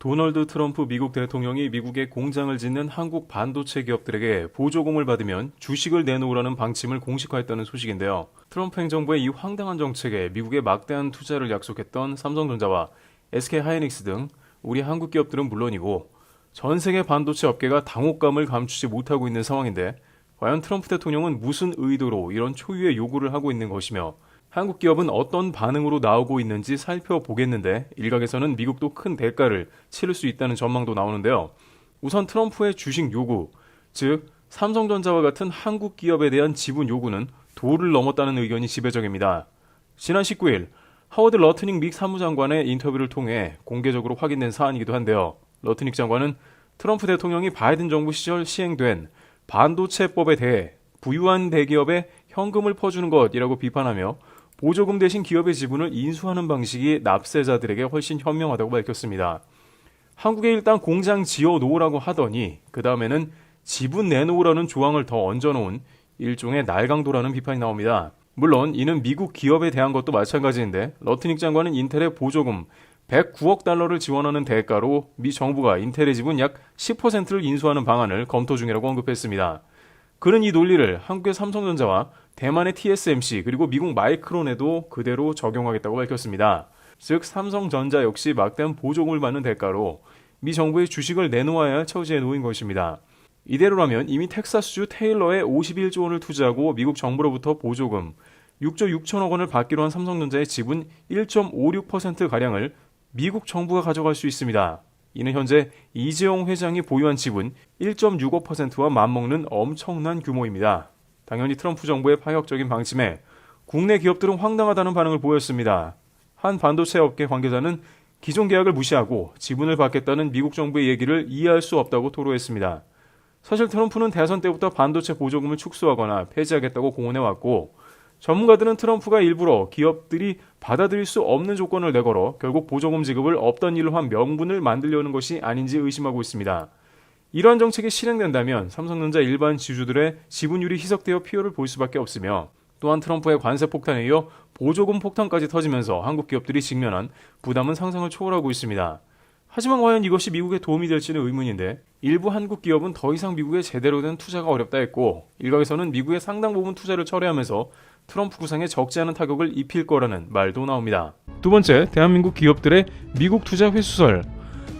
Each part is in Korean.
도널드 트럼프 미국 대통령이 미국에 공장을 짓는 한국 반도체 기업들에게 보조금을 받으면 주식을 내놓으라는 방침을 공식화했다는 소식인데요. 트럼프 행정부의 이 황당한 정책에 미국에 막대한 투자를 약속했던 삼성전자와 SK 하이닉스 등 우리 한국 기업들은 물론이고 전 세계 반도체 업계가 당혹감을 감추지 못하고 있는 상황인데 과연 트럼프 대통령은 무슨 의도로 이런 초유의 요구를 하고 있는 것이며 한국 기업은 어떤 반응으로 나오고 있는지 살펴보겠는데 일각에서는 미국도 큰 대가를 치를 수 있다는 전망도 나오는데요. 우선 트럼프의 주식 요구, 즉 삼성전자와 같은 한국 기업에 대한 지분 요구는 도를 넘었다는 의견이 지배적입니다. 지난 19일 하워드 러트닉 믹 사무장관의 인터뷰를 통해 공개적으로 확인된 사안이기도 한데요. 러트닉 장관은 트럼프 대통령이 바이든 정부 시절 시행된 반도체법에 대해 부유한 대기업에 현금을 퍼주는 것이라고 비판하며 보조금 대신 기업의 지분을 인수하는 방식이 납세자들에게 훨씬 현명하다고 밝혔습니다. 한국에 일단 공장 지어 놓으라고 하더니 그 다음에는 지분 내놓으라는 조항을 더 얹어놓은 일종의 날강도라는 비판이 나옵니다. 물론 이는 미국 기업에 대한 것도 마찬가지인데 러트닉 장관은 인텔의 보조금 109억 달러를 지원하는 대가로 미 정부가 인텔의 지분 약 10%를 인수하는 방안을 검토 중이라고 언급했습니다. 그는 이 논리를 한국의 삼성전자와 대만의 TSMC 그리고 미국 마이크론에도 그대로 적용하겠다고 밝혔습니다. 즉 삼성전자 역시 막대한 보조금을 받는 대가로 미 정부의 주식을 내놓아야 할 처지에 놓인 것입니다. 이대로라면 이미 텍사스주 테일러에 51조 원을 투자하고 미국 정부로부터 보조금 6조 6천억 원을 받기로 한 삼성전자의 지분 1.56%가량을 미국 정부가 가져갈 수 있습니다. 이는 현재 이재용 회장이 보유한 지분 1.65%와 맞먹는 엄청난 규모입니다. 당연히 트럼프 정부의 파격적인 방침에 국내 기업들은 황당하다는 반응을 보였습니다. 한 반도체 업계 관계자는 기존 계약을 무시하고 지분을 받겠다는 미국 정부의 얘기를 이해할 수 없다고 토로했습니다. 사실 트럼프는 대선 때부터 반도체 보조금을 축소하거나 폐지하겠다고 공언해왔고 전문가들은 트럼프가 일부러 기업들이 받아들일 수 없는 조건을 내걸어 결국 보조금 지급을 없던 일로 한 명분을 만들려는 것이 아닌지 의심하고 있습니다. 이러한 정책이 실행된다면 삼성전자 일반 지주들의 지분율이 희석되어 피해를 볼 수밖에 없으며 또한 트럼프의 관세 폭탄에 이어 보조금 폭탄까지 터지면서 한국 기업들이 직면한 부담은 상상을 초월하고 있습니다. 하지만 과연 이것이 미국에 도움이 될지는 의문인데 일부 한국 기업은 더 이상 미국에 제대로 된 투자가 어렵다 했고 일각에서는 미국의 상당 부분 투자를 철회하면서 트럼프 구상에 적지 않은 타격을 입힐 거라는 말도 나옵니다. 두 번째, 대한민국 기업들의 미국 투자 회수설.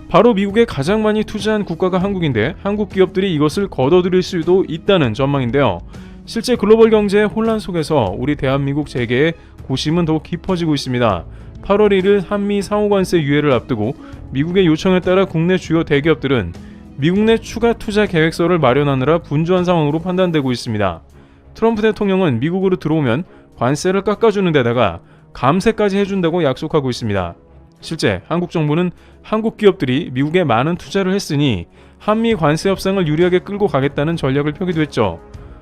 바로 미국에 가장 많이 투자한 국가가 한국인데 한국 기업들이 이것을 걷어들일 수도 있다는 전망인데요. 실제 글로벌 경제의 혼란 속에서 우리 대한민국 재계의 고심은 더욱 깊어지고 있습니다. 8월 1일 한미 상호관세 유예를 앞두고 미국의 요청에 따라 국내 주요 대기업들은 미국 내 추가 투자 계획서를 마련하느라 분주한 상황으로 판단되고 있습니다. 트럼프 대통령은 미국으로 들어오면 관세를 깎아주는 데다가 감세까지 해준다고 약속하고 있습니다. 실제 한국 정부는 한국 기업들이 미국에 많은 투자를 했으니 한미 관세 협상을 유리하게 끌고 가겠다는 전략을 펴기도 했죠.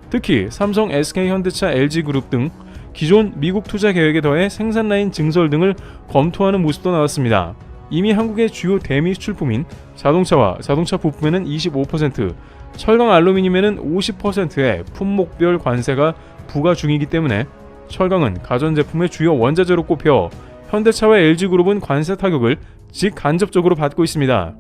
특히 삼성, SK 현대차, LG그룹 등 기존 미국 투자 계획에 더해 생산 라인 증설 등을 검토하는 모습도 나왔습니다. 이미 한국의 주요 대미 수출품인 자동차와 자동차 부품에는 25%, 철강 알루미늄에는 50%의 품목별 관세가 부과 중이기 때문에 철강은 가전제품의 주요 원자재로 꼽혀 현대차와 LG그룹은 관세 타격을 직간접적으로 받고 있습니다.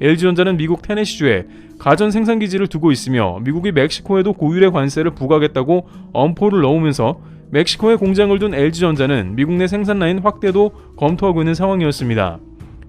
LG전자는 미국 테네시주에 가전 생산 기지를 두고 있으며 미국이 멕시코에도 고율의 관세를 부과하겠다고 엄포를 넣으면서 멕시코에 공장을 둔 LG전자는 미국 내 생산 라인 확대도 검토하고 있는 상황이었습니다.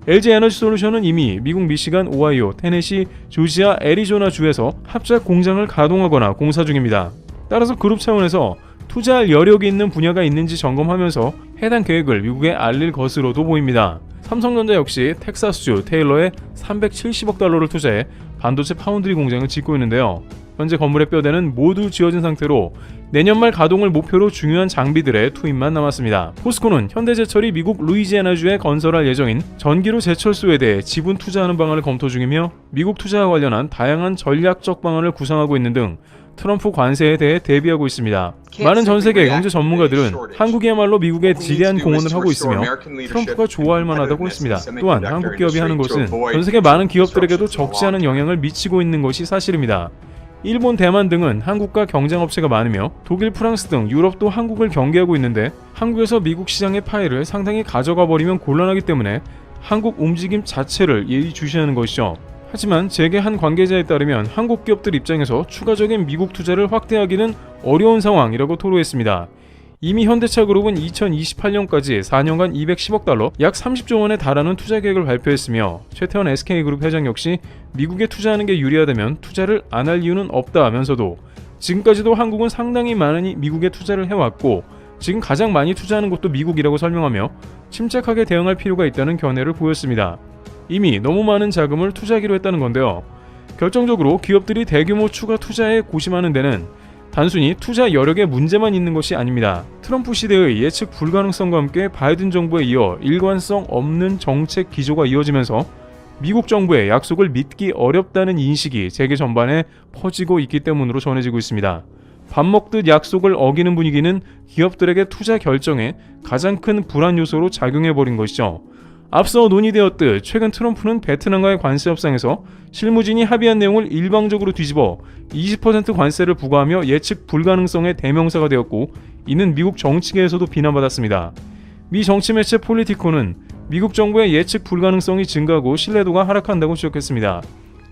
LG 에너지 솔루션은 이미 미국 미시간, 오하이오, 테네시, 조지아, 애리조나 주에서 합작 공장을 가동하거나 공사 중입니다. 따라서 그룹 차원에서 투자할 여력이 있는 분야가 있는지 점검하면서 해당 계획을 미국에 알릴 것으로도 보입니다. 삼성전자 역시 텍사스주 테일러에 370억 달러를 투자해 반도체 파운드리 공장을 짓고 있는데요. 현재 건물의 뼈대는 모두 지어진 상태로 내년 말 가동을 목표로 중요한 장비들의 투입만 남았습니다. 포스코는 현대제철이 미국 루이지애나주에 건설할 예정인 전기로 제철소에 대해 지분 투자하는 방안을 검토 중이며 미국 투자와 관련한 다양한 전략적 방안을 구상하고 있는 등 트럼프 관세에 대해 대비하고 있습니다. 많은 전 세계 경제 전문가들은 한국이야말로 미국에 지대한 공헌을 하고 있으며 트럼프가 좋아할 만하다고 했습니다. 또한 한국 기업이 하는 것은 전 세계 많은 기업들에게도 적지 않은 영향을 미치고 있는 것이 사실입니다. 일본, 대만 등은 한국과 경쟁 업체가 많으며 독일, 프랑스 등 유럽도 한국을 경계하고 있는데 한국에서 미국 시장의 파일을 상당히 가져가 버리면 곤란하기 때문에 한국 움직임 자체를 예의주시하는 것이죠. 하지만 재계 한 관계자에 따르면 한국 기업들 입장에서 추가적인 미국 투자를 확대하기는 어려운 상황이라고 토로했습니다. 이미 현대차 그룹은 2028년까지 4년간 210억 달러, 약 30조 원에 달하는 투자 계획을 발표했으며 최태원 SK그룹 회장 역시 미국에 투자하는 게 유리하다면 투자를 안 할 이유는 없다 하면서도 지금까지도 한국은 상당히 많은 미국에 투자를 해왔고 지금 가장 많이 투자하는 곳도 미국이라고 설명하며 침착하게 대응할 필요가 있다는 견해를 보였습니다. 이미 너무 많은 자금을 투자하기로 했다는 건데요. 결정적으로 기업들이 대규모 추가 투자에 고심하는 데는 단순히 투자 여력에 문제만 있는 것이 아닙니다. 트럼프 시대의 예측 불가능성과 함께 바이든 정부에 이어 일관성 없는 정책 기조가 이어지면서 미국 정부의 약속을 믿기 어렵다는 인식이 세계 전반에 퍼지고 있기 때문으로 전해지고 있습니다. 밥 먹듯 약속을 어기는 분위기는 기업들에게 투자 결정에 가장 큰 불안 요소로 작용해버린 것이죠. 앞서 논의되었듯 최근 트럼프는 베트남과의 관세 협상에서 실무진이 합의한 내용을 일방적으로 뒤집어 20% 관세를 부과하며 예측 불가능성의 대명사가 되었고 이는 미국 정치계에서도 비난받았습니다. 미 정치 매체 폴리티코는 미국 정부의 예측 불가능성이 증가하고 신뢰도가 하락한다고 지적했습니다.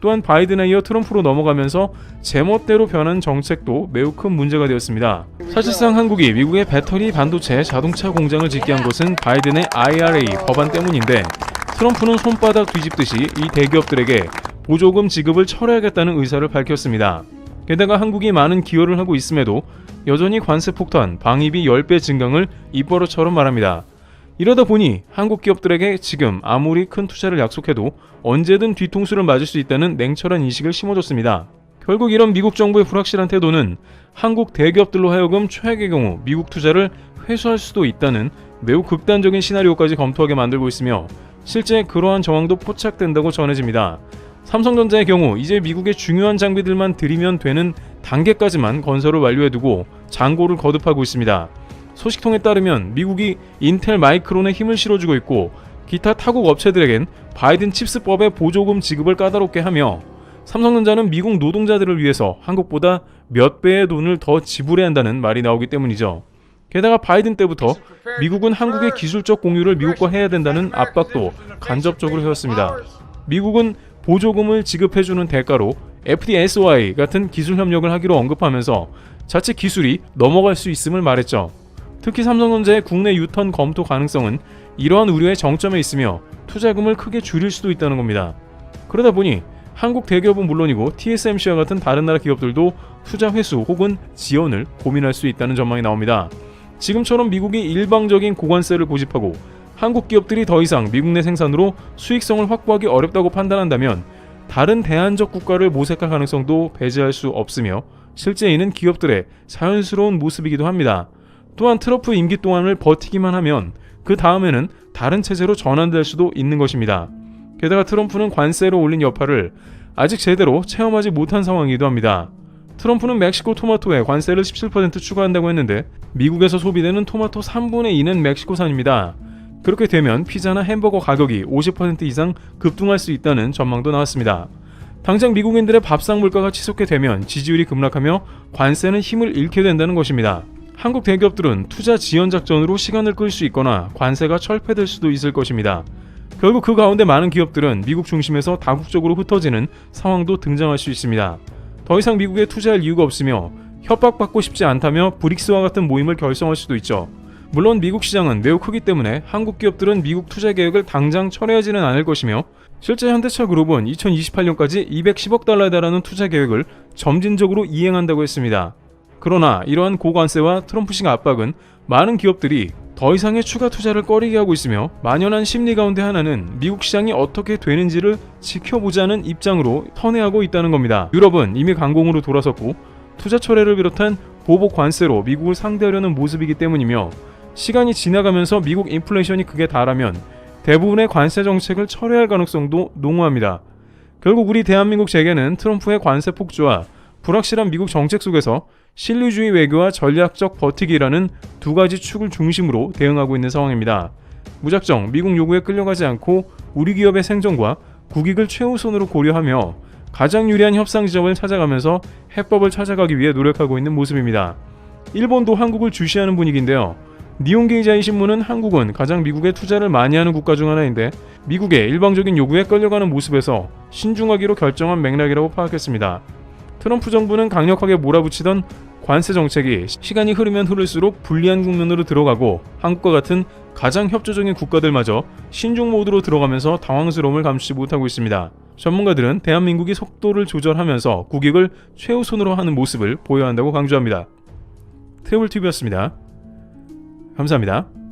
또한 바이든에 이어 트럼프로 넘어가면서 제멋대로 변한 정책도 매우 큰 문제가 되었습니다. 사실상 한국이 미국의 배터리 반도체 자동차 공장을 짓게 한 것은 바이든의 IRA 법안 때문인데 트럼프는 손바닥 뒤집듯이 이 대기업들에게 보조금 지급을 철회하겠다는 의사를 밝혔습니다. 게다가 한국이 많은 기여를 하고 있음에도 여전히 관세 폭탄, 방위비 10배 증강을 입버릇처럼 말합니다. 이러다 보니 한국 기업들에게 지금 아무리 큰 투자를 약속해도 언제든 뒤통수를 맞을 수 있다는 냉철한 인식을 심어줬습니다. 결국 이런 미국 정부의 불확실한 태도는 한국 대기업들로 하여금 최악의 경우 미국 투자를 회수할 수도 있다는 매우 극단적인 시나리오까지 검토하게 만들고 있으며 실제 그러한 정황도 포착된다고 전해집니다. 삼성전자의 경우 이제 미국의 중요한 장비들만 들이면 되는 단계까지만 건설을 완료해두고 장고를 거듭하고 있습니다. 소식통에 따르면 미국이 인텔 마이크론에 힘을 실어주고 있고 기타 타국 업체들에겐 바이든 칩스법의 보조금 지급을 까다롭게 하며 삼성전자는 미국 노동자들을 위해서 한국보다 몇 배의 돈을 더 지불해야 한다는 말이 나오기 때문이죠. 게다가 바이든 때부터 미국은 한국의 기술적 공유를 미국과 해야 된다는 압박도 간접적으로 해왔습니다. 미국은 보조금을 지급해주는 대가로 FDSOI 같은 기술 협력을 하기로 언급하면서 자체 기술이 넘어갈 수 있음을 말했죠. 특히 삼성전자의 국내 유턴 검토 가능성은 이러한 우려의 정점에 있으며 투자금을 크게 줄일 수도 있다는 겁니다. 그러다 보니 한국 대기업은 물론이고 TSMC와 같은 다른 나라 기업들도 투자 회수 혹은 지원을 고민할 수 있다는 전망이 나옵니다. 지금처럼 미국이 일방적인 고관세를 고집하고 한국 기업들이 더 이상 미국 내 생산으로 수익성을 확보하기 어렵다고 판단한다면 다른 대안적 국가를 모색할 가능성도 배제할 수 없으며 실제 이는 기업들의 자연스러운 모습이기도 합니다. 또한 트럼프 임기 동안을 버티기만 하면 그 다음에는 다른 체제로 전환될 수도 있는 것입니다. 게다가 트럼프는 관세로 올린 여파를 아직 제대로 체험하지 못한 상황이기도 합니다. 트럼프는 멕시코 토마토에 관세를 17% 추가한다고 했는데 미국에서 소비되는 토마토 3분의 2는 멕시코산입니다. 그렇게 되면 피자나 햄버거 가격이 50% 이상 급등할 수 있다는 전망도 나왔습니다. 당장 미국인들의 밥상 물가가 치솟게 되면 지지율이 급락하며 관세는 힘을 잃게 된다는 것입니다. 한국 대기업들은 투자 지연 작전으로 시간을 끌 수 있거나 관세가 철폐될 수도 있을 것입니다. 결국 그 가운데 많은 기업들은 미국 중심에서 다국적으로 흩어지는 상황도 등장할 수 있습니다. 더 이상 미국에 투자할 이유가 없으며 협박받고 싶지 않다며 브릭스와 같은 모임을 결성할 수도 있죠. 물론 미국 시장은 매우 크기 때문에 한국 기업들은 미국 투자 계획을 당장 철회하지는 않을 것이며 실제 현대차 그룹은 2028년까지 210억 달러에 달하는 투자 계획을 점진적으로 이행한다고 했습니다. 그러나 이러한 고관세와 트럼프식 압박은 많은 기업들이 더 이상의 추가 투자를 꺼리게 하고 있으며 만연한 심리 가운데 하나는 미국 시장이 어떻게 되는지를 지켜보자는 입장으로 선회하고 있다는 겁니다. 유럽은 이미 강공으로 돌아섰고 투자 철회를 비롯한 보복 관세로 미국을 상대하려는 모습이기 때문이며 시간이 지나가면서 미국 인플레이션이 극에 달하면 대부분의 관세 정책을 철회할 가능성도 농후합니다. 결국 우리 대한민국 재계는 트럼프의 관세 폭주와 불확실한 미국 정책 속에서 신뢰주의 외교와 전략적 버티기라는 두 가지 축을 중심으로 대응하고 있는 상황입니다. 무작정 미국 요구에 끌려가지 않고 우리 기업의 생존과 국익을 최우선으로 고려하며 가장 유리한 협상 지점을 찾아가면서 해법을 찾아가기 위해 노력하고 있는 모습입니다. 일본도 한국을 주시하는 분위기인데요. 니온게이자이 신문은 한국은 가장 미국에 투자를 많이 하는 국가 중 하나인데 미국의 일방적인 요구에 끌려가는 모습에서 신중하기로 결정한 맥락이라고 파악했습니다. 트럼프 정부는 강력하게 몰아붙이던 관세 정책이 시간이 흐르면 흐를수록 불리한 국면으로 들어가고 한국과 같은 가장 협조적인 국가들마저 신중 모드로 들어가면서 당황스러움을 감추지 못하고 있습니다. 전문가들은 대한민국이 속도를 조절하면서 국익을 최우선으로 하는 모습을 보여야 한다고 강조합니다. 트래블TV였습니다. 감사합니다.